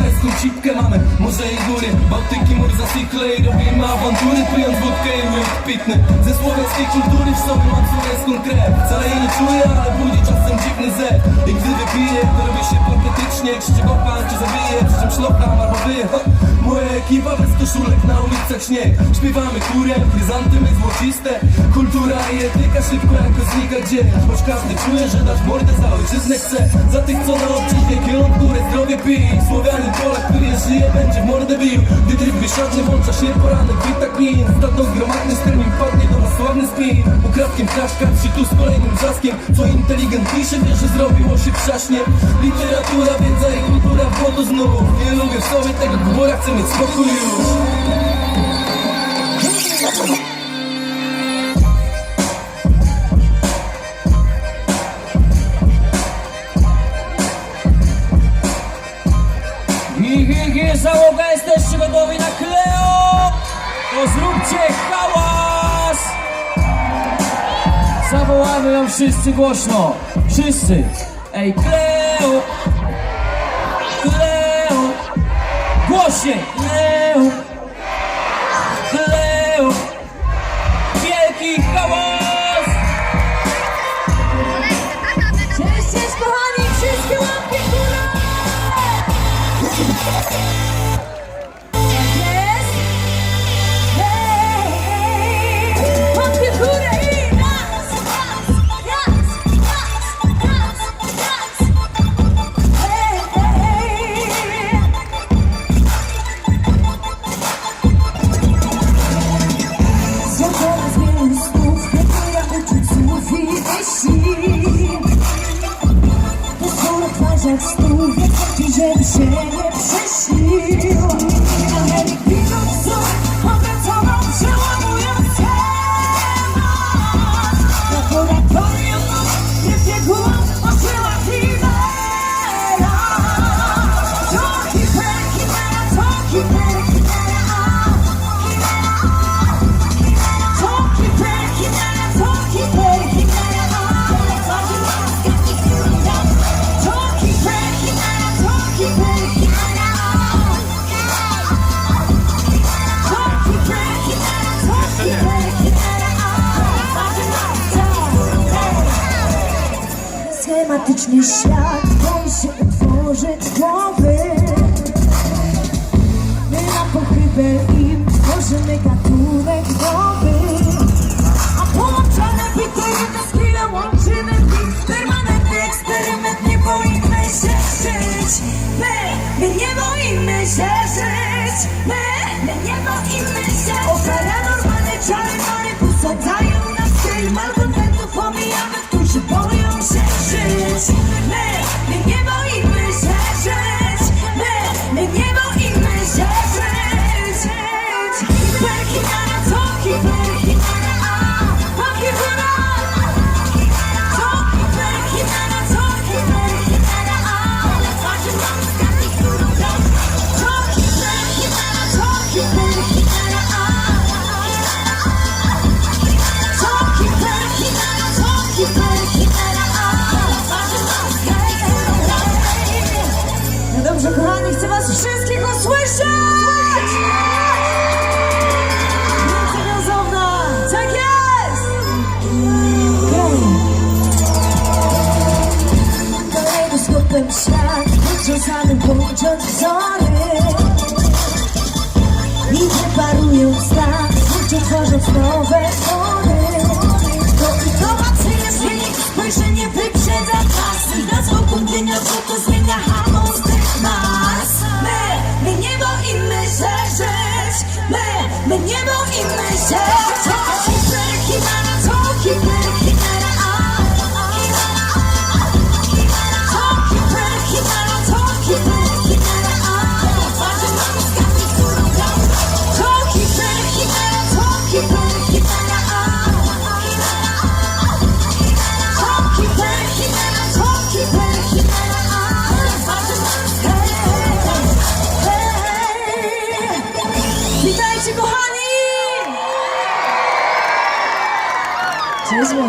Kreską cipkę mamy, morze i góry. Bałtyki, Morza, Sikle i robimy awantury Pijąc wódkę i łyk pitny Ze słowiańskiej kultury w sobie mam słowiańską krew. Wcale jej nie czuję, ale budzi czasem dziwny zet I gdy wypiję, patetycznie Krzyczy pan cię zabije, przy czym szlopam albo wyje! Moja ekipa bez koszulek na ulicach śnieg. Śpiewamy chórem, chryzantymy złociste. Kultura i etyka szybko jako znika gdzie? Choć każdy czuje, że dać mordę za ojczyznę chce. Za tych co na obczyźnie kierunku zdrowie pij. Słowianin Polak, który je żyje, będzie w mordę bił. Gdy tryb wysiadny, włącza się poranek Wita klin, statą gromadny Stermin padnie do spin Ukradkiem kraszka, tu z kolejnym wrzaskiem Co inteligent pisze, wie, że zrobiło się przaśnie Literatura, wiedza i kultura w wodu znów Nie lubię w sobie tego gbora, chcę mieć spokój już załoga, jesteście gotowi na Kleo? To zróbcie hałas! Zawołamy ją wszyscy głośno. Wszyscy. Ej, Kleo! Kleo! Głośniej! Schematyczny świat boi się utworzyć głowy My na pochybę im tworzymy gatunek nowy. A połączone bity jedne skille łączymy bit Permanentny eksperyment, nie boimy się żyć. My, my nie boimy się żyć. My, my nie boimy Tak! Kalejdoskopem świat, wytrząsany połącząc wzory tak, tworząc nowe formy